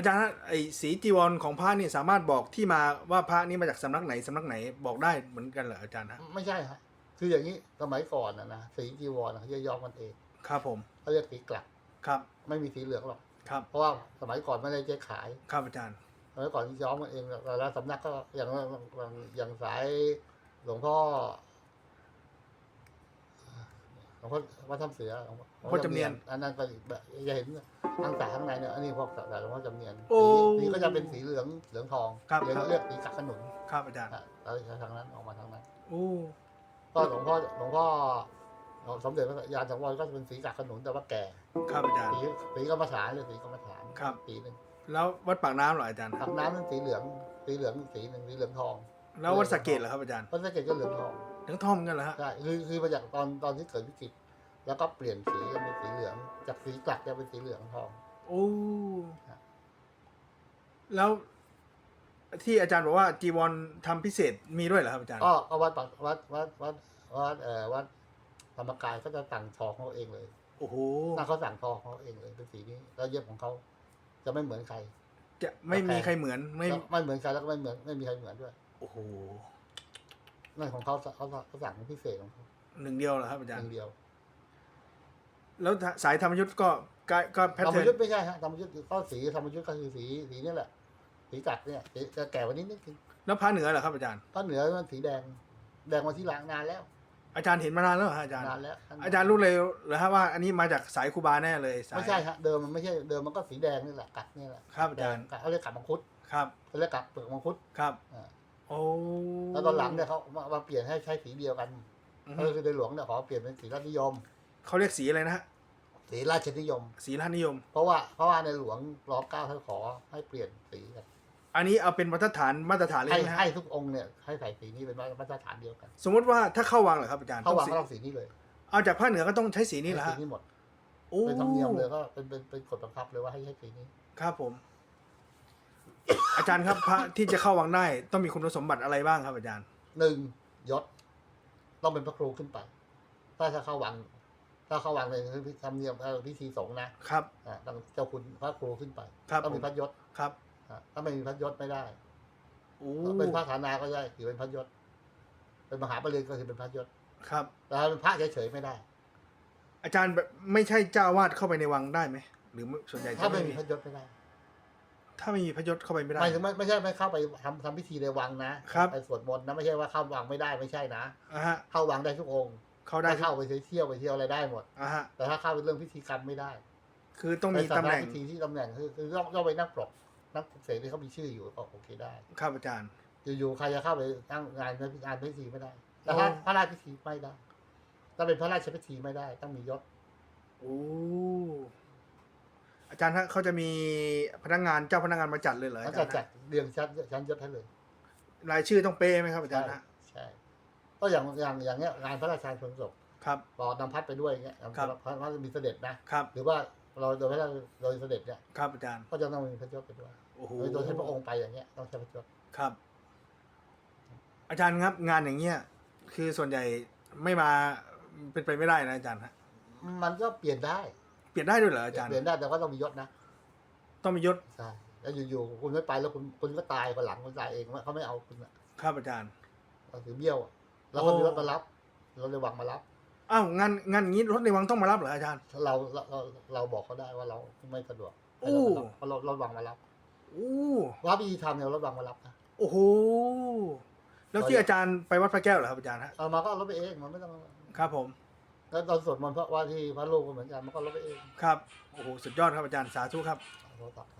อาจารย์ฮะไอ้สีจีวรของพระนี่สามารถบอกที่มาว่าพระนี่มาจากสำนักไหนสำนักไหนบอกได้เหมือนกันเหรออาจารย์ฮะไม่ใช่ฮะคืออย่างนี้สมัยก่อนนะนะสีจีวรนะเขาจะย้อมกันเองครับผมเขาเรียกสีกลักครับไม่มีสีเหลืองหรอกครับเพราะว่าสมัยก่อนไม่ได้ใช้ขายครับอาจารย์สมัยก่อนที่ย้อมกันเองแต่ละสำนักก็อย่างอย่างสายหลวงพ่อ หลวงพ่อวัดถ้ำเสือหลวงพ่อพ่อจำเนียน อันนั้นก็อีกแบบจะเห็นตั้งแต่ข้างในเนี่ยอันนี้พวกสายหลวงพ่อจำเนียนโอ้สีสีก็จะเป็นสีเหลืองเหลืองทองครับเรียกครับเรียกสีกักขนุนครับอาจารย์ อะเราจะทางนั้นออกมาทางนั้น โอ้ ก็หลวงพ่อหลวงพ่อสมเด็จพระยานสังวรก็จะเป็นสีกักขนุนแต่ว่าแก่ครับอาจารย์ สีสีกรรมฐานเลยสีกรรมฐานครับ สีหนึ่งแล้ววัดปากน้ำเหรออาจารย์ผักน้ำนั่นสีเหลือง สีเหลืองสีหนึ่งสีเหลืองทองแล้ววัดสะเกตเหรอครับอาจารย์วัดสะเก็ดก็เหลืองทอง ถึงทอมกันเหรอฮะใช่คือคือมาจากตอนตอนที่เกิดวิกฤตแล้วก็เปลี่ยนสีเป็นสีเหลือง จากสีกลักจะเป็นสีเหลืองทอง โอ้ครับแล้ว ที่อาจารย์บอกว่าจีวรทำพิเศษมีด้วยเหรอครับอาจารย์ก็ก็วัดปากวัดวัดวัดวัดเอ่อวัดธรรมกายก็จะสั่งทองเขาเองเลยโอ้โหถ้าเขาสั่งทองเขาเองเลยเป็นสีนี้แล้วเย็บของเขาจะไม่เหมือนใคร จะไม่มีใครเหมือนไม่แล้วไม่เหมือนใครแล้วก็ไม่เหมือนไม่มีใครเหมือนด้วย โอ้โห นั่นของเขาเขาเขาสั่งพิเศษของเขาหนึ่งเดียวเหรอครับอาอจารย์ ย่างเดียวแล้วสายธรรมยุทธ์ก็ก็ก็แพทธรรมเทิร์ยุทธ์นไม่ใช่ฮะธรรมยุทธ์ก็สีธรรมยุทธ์ก็คือสีสีนี่แหละ สีกัดเนี่ยสีจะแก่กวันนี้นิดนึงแล้วพระเหนือเหรอครับอาจารย์ ภาคเหนือมันสีแดง แดงมาที่หลังนานแล้วอาจารย์เห็นมานานแล้วเหรอฮะอาจารย์ นานแล้วอาจารย์รู้เลยเหรอฮะว่าอันนี้มาจากสายครูบาแน่เลยสายไม่ใช่ฮะเดิมมันไม่ใช่เดิมมันก็สีแดงนี่แหละกัดนี่แหละครับอาแดจางรย์ กัดเขาเรียกกัดมังคุดครับเขาเรียกกัดเปลือกมังคุดครับอ่า โอ้แล้วตอนหลังเนี่ยเขามามาเปลี่ยนให้ใช้สีเดียวกันอือก็ฮึคือในหลวงเนี่ยขอเปลี่ยนเป็นสีราชนิยม เขาเรียกสีอะไรนะฮะสีราชนิยม สีราชนิยม เพราะว่าเพราะว่าในหลวงรอเก้าท่านขอให้เปลี่ยนสีกันอันนี้เอาเป็นมาตรฐานมาตรฐานเลยให้ใช่ไหมฮะให้ทุกองค์เนี่ยให้ใส่สีนี้เป็นมาตรฐานเดียวกันสมมติว่าถ้าเข้าวังเหรอครับอาจารย์เขาวางสีก็ต้องสีนี้เลยเอาจากภาคเหนือก็ต้องใช้สีนี้เหรอสีฮะนี้หมดโอ้เป็นธรรมเนียมเลยก็เป็นเป็นเป็นกฎบังคับเลยว่าให้ใช้สีนี้ ครับผม อาจารย์ครับพระที่จะเข้าวังได้ ต้องมีคุณสมบัติอะไรบ้างครับอาจารย์ หนึ่งยศ ต้องเป็นพระครูขึ้นไป ถ้าถ้าเข้าวัง ถ้าเข้าวังในธรรมเนียมเอ่อพิธีสงฆ์นะครับ อ่าต้องเจ้าคุณพระครูขึ้นไปครับต้องผมีมพระยศครับอ่าถ้าไม่มีพระยศไม่ได้โอ้เป็นพระฐานาก็ได้ถือเป็นพระยศ เป็นมหาปริญญาก็ถือเป็นพระยศครับ แต่ถ้าเป็นพระเฉยๆไม่ได้ อาจารย์แบบไม่ใช่เจ้าอาวาดเข้าไปในวังได้ไหมหรือส่วนใหญ่ถ้าจะไม่ไม่มีมีพระยศไม่ได้ ถ้าไม่มีพระยศเข้าไปไม่ได้ หมายถึงไม่ไม่ใช่ไม่เข้าไปทำทำพิธีในวังนะครับ ไปสวดมนต์นะไม่ใช่ว่าเข้าวังไม่ได้ไม่ใช่นะ อะฮะเข้าวังได้ทุกองค์เข้าได้ได้เข้าไปเที่ยวไปเที่ยวอะไรได้หมด อะฮะแต่ถ้าเข้าเป็นเรื่องพิธีกรรมไม่ได้คือต้องมีไปตำแหน่งพิธีที่ตำแหน่งคือคือต้องต้องไปนั่งปลกนักเสกที่เขามีชื่ออยู่ก็โอเคได้ ครับอาจารย์ อยู่ๆใครจะเข้าไปตั้งงานงานพิธีไม่ได้แต่ถ้าอ๋อ พระราชพิธีไม่ได้ถ้าเป็นพระราชพิธีไม่ได้ ต้องมียศ โอ้อา จารย์ฮะเขาจะมีพนักงานเจ้าพนักงานมาจัดเลยเหรอเขาอาจะจารย์จัดฮะเรียงชั้นชั้นยศให้เลยรายชื่อต้องเป๊ะไหมครับอาจารย์ใช่ฮะใช่ก็อย่างอย่างอย่างเงี้ยงานพระราชทานเพลิงศพครับรอนำพัดไปด้วยอย่างเงี้ยครับ พระพระจะมีเสด็จนะ ครับหรือว่าเราโดยพระราชโดยเสด็จเนี่ยครับอาจารย์ก็จะต้องมีพระยศไปด้วยโอ้โหโดยใช้พระองค์ไปอย่างเงี้ยต้องใช้พระยศครับ อาจารย์ครับงานอย่างเงี้ยคือส่วนใหญ่ไม่มาเป็นไปไม่ได้นะอาจารย์ฮะมันก็เปลี่ยนได้ เปลี่ยนได้ด้วยเหรออาจารย์ เปลี่ยนได้แต่ว่าต้องมียศนะต้องมียศ ใช่แล้วอยู่ๆคุณไม่ไปแล้วคุณคุณก็ตายคนหลังคุณตายเองเขาไม่เอาคุณอะครับอาจารย์ เราถือเบี้ยวอะแล้วก็มีรถมารับรถเลยวังมารับ อ้าวงานงานอย่างงี้รถในวังต้องมารับเหรออาจารย์เราเราเราเราบอกเขาได้ว่าเราไม่สะดวกโอ้เพราะเรารถวังมารับโอ้รับพิธีทำเนี่ยรถวังมารับนะ โอ้โห แล้วที่อาจารย์ไปวัดพระแก้วเหรอครับอาจารย์ฮะ เอามาก็เอารถไปเองมันไม่ต้อง ครับผม แล้วตอนสวดมนต์พระว่าที่พระลูกก็เหมือนกันมันก็รถไปเองครับโอ้โหสุดยอดครับอาจารย์สาธุครับเอาโทรศัพท์